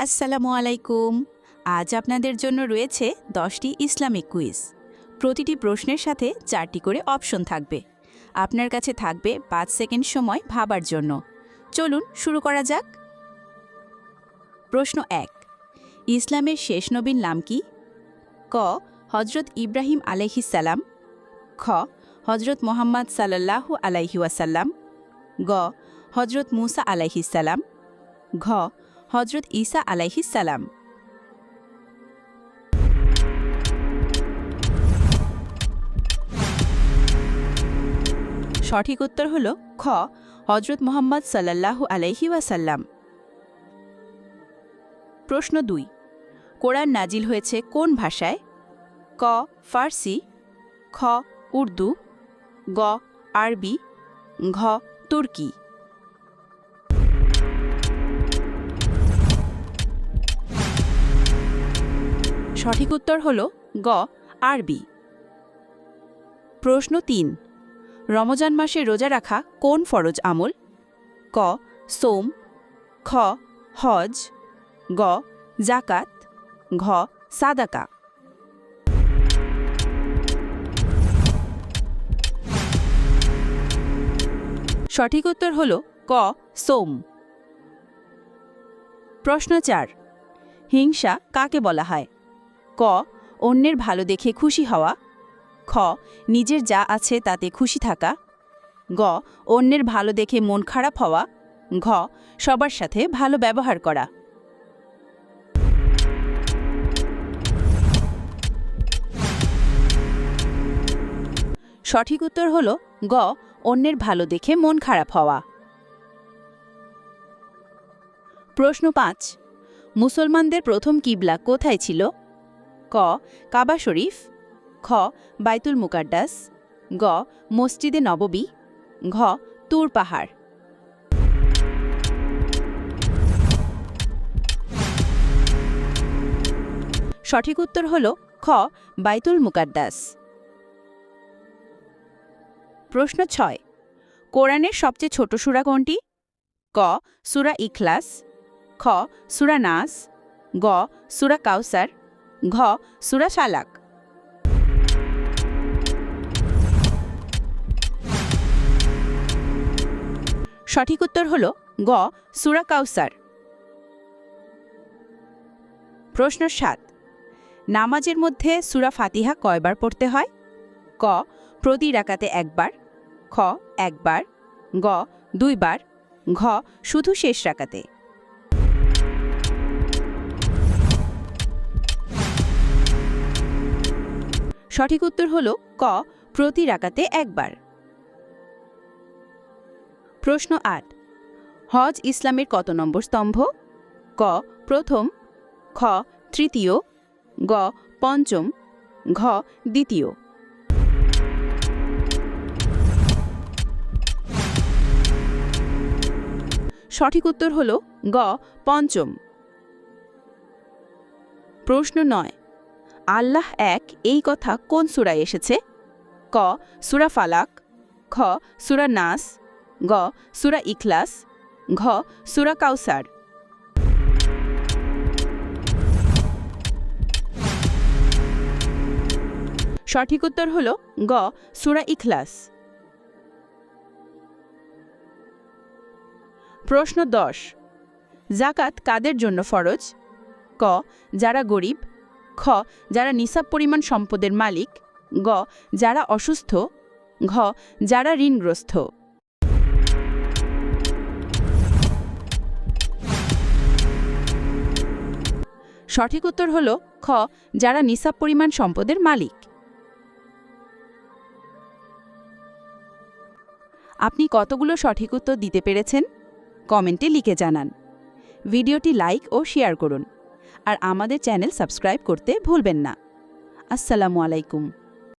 আসসালামু আলাইকুম। আজ আপনাদের জন্য রয়েছে দশটি ইসলামিক কুইজ। প্রতিটি প্রশ্নের সাথে চারটি করে অপশন থাকবে। আপনার কাছে থাকবে পাঁচ সেকেন্ড সময় ভাবার জন্য। চলুন শুরু করা যাক। প্রশ্ন এক। ইসলামের শেষ নবীর নাম কি? ক. হজরত ইব্রাহিম আলাইহিসাল্লাম খ. হজরত মোহাম্মদ সাল্লাল্লাহু আলাইহি ওয়াসাল্লাম। গ. হজরত মুসা আলাইহিসাল্লাম ঘ. হজরত ঈসা আলাইহিসাল্লাম সঠিক উত্তর হল খ হজরত মোহাম্মদ সাল্লাল্লাহু আলাইহি ওয়াসাল্লাম। প্রশ্ন দুই, কোরআন নাজিল হয়েছে কোন ভাষায়? ক, ফার্সি, খ, উর্দু, গ, আরবি, ঘ, তুর্কি। সঠিক উত্তর হল গ, আরবি। প্রশ্ন তিন, রমজান মাসে রোজা রাখা কোন ফরজ আমল? ক, সোম, খ, হজ, গ, জাকাত, ঘ, সাদাকা। সঠিক উত্তর হল ক, সোম। প্রশ্ন চার, হিংসা কাকে বলা হয়? ক, অন্যের ভালো দেখে খুশি হওয়া। খ, নিজের যা আছে তাতে খুশি থাকা। গ, অন্যের ভালো দেখে মন খারাপ হওয়া। ঘ, সবার সাথে ভালো ব্যবহার করা। সঠিক উত্তর হল গ, অন্যের ভালো দেখে মন খারাপ হওয়া। প্রশ্ন পাঁচ, মুসলমানদের প্রথম কিবলা কোথায় ছিল? ক, কাবা শরীফ, খ, বাইতুল মুকাদ্দাস, গ, মসজিদে নববী, ঘ, তুর পাহাড়। সঠিক উত্তর হল খ, বাইতুল মুকাদ্দাস। প্রশ্ন ছয়, কোরআনের সবচেয়ে ছোট সুরা কোনটি? ক, সুরা ইখলাস, খ, সূরা নাস, গ, সুরা কাউসার ঘ, সুরা শালাক সঠিক উত্তর হল গ, সুরা কাউসার। প্রশ্ন সাত, নামাজের মধ্যে সুরা ফাতিহা কয়বার পড়তে হয়? ক, প্রতি রাকাতে একবার। খ, একবার। গ, দুইবার। ঘ, শুধু শেষ রাকাতে। সঠিক উত্তর হল ক, প্রতি রাকাতে একবার। প্রশ্ন আট, হজ ইসলামের কত নম্বর স্তম্ভ? ক, প্রথম, খ, তৃতীয়, গ, পঞ্চম, ঘ, দ্বিতীয়। সঠিক উত্তর হল গ, পঞ্চম। প্রশ্ন নয় আল্লাহ এক এই কথা কোন সুরায় এসেছে? ক, সুরা ফালাক খ সুরা নাস, গ, সুরা ইখলাস, ঘ, সুরা কাউসার। সঠিক উত্তর হল গ, সুরা ইখলাস। প্রশ্ন দশ, জাকাত কাদের জন্য ফরজ? ক, যারা গরিব খ, যারা নিসাব পরিমাণ সম্পদের মালিক। গ, যারা অসুস্থ। ঘ, যারা ঋণগ্রস্ত। সঠিক উত্তর হল খ, যারা নিসাব পরিমাণ সম্পদের মালিক। আপনি কতগুলো সঠিক উত্তর দিতে পেরেছেন? কমেন্টে লিখে জানান। ভিডিওটি লাইক ও শেয়ার করুন। আর আমাদের চ্যানেল সাবস্ক্রাইব করতে ভুলবেন না। আসসালামু আলাইকুম।